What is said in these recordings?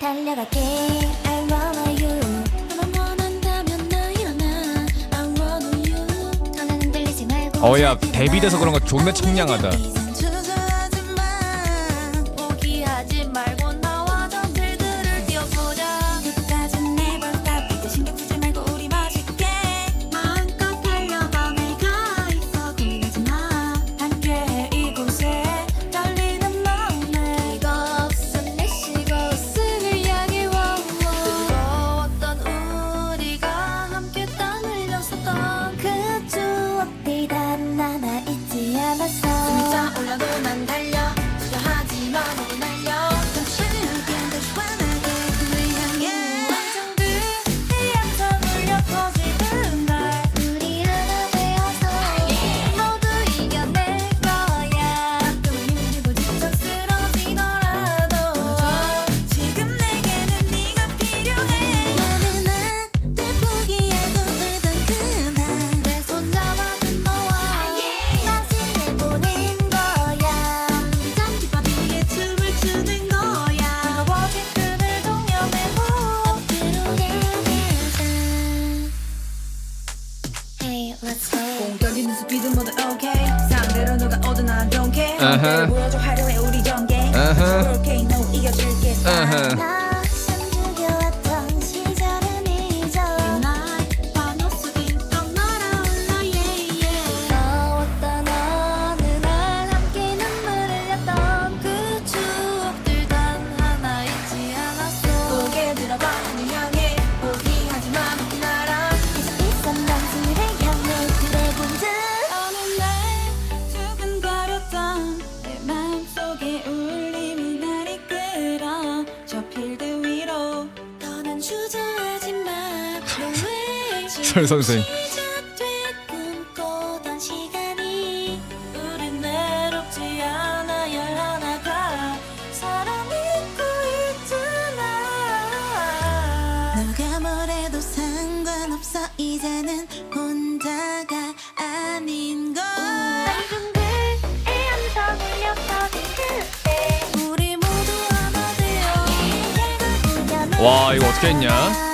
달려갈게. I wanna you. 너만 원한다면 나 일어나. I wanna you. 더는 흔들리지 말고 어야 데뷔돼서 그런가 존나 청량하다. 공격인 모습이든 뭐든 okay. 상대로 누가 오든 I don't 활용해 우리 전개. 그렇게 너 이겨줄게. 설 선생. 와 이거 어떻게 했냐?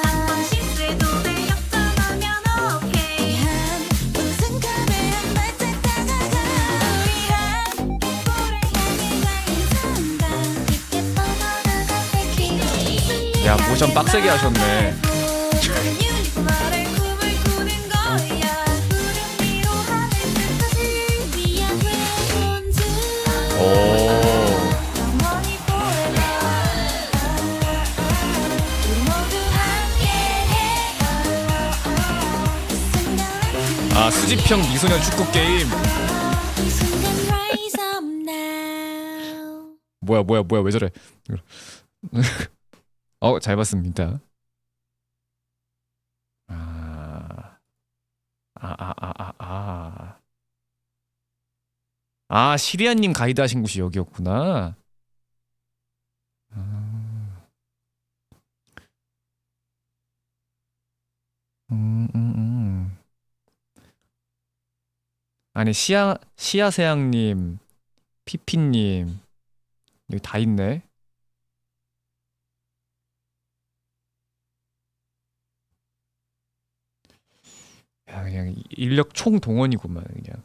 야 모션 빡세게 하셨네 오 아, 수집형 미소년 축구 게임. 뭐야, 뭐야, 뭐야, 왜 저래. 어, 잘 봤습니다. 아, 아, 아, 아, 아, 아. 아, 시리아님 가이드 하신 곳이 여기였구나. 아. 음, 음, 음. 아니, 시아, 시아세양님, 피피님, 여기 다 있네. 그냥 인력 총 동원이구만 그냥.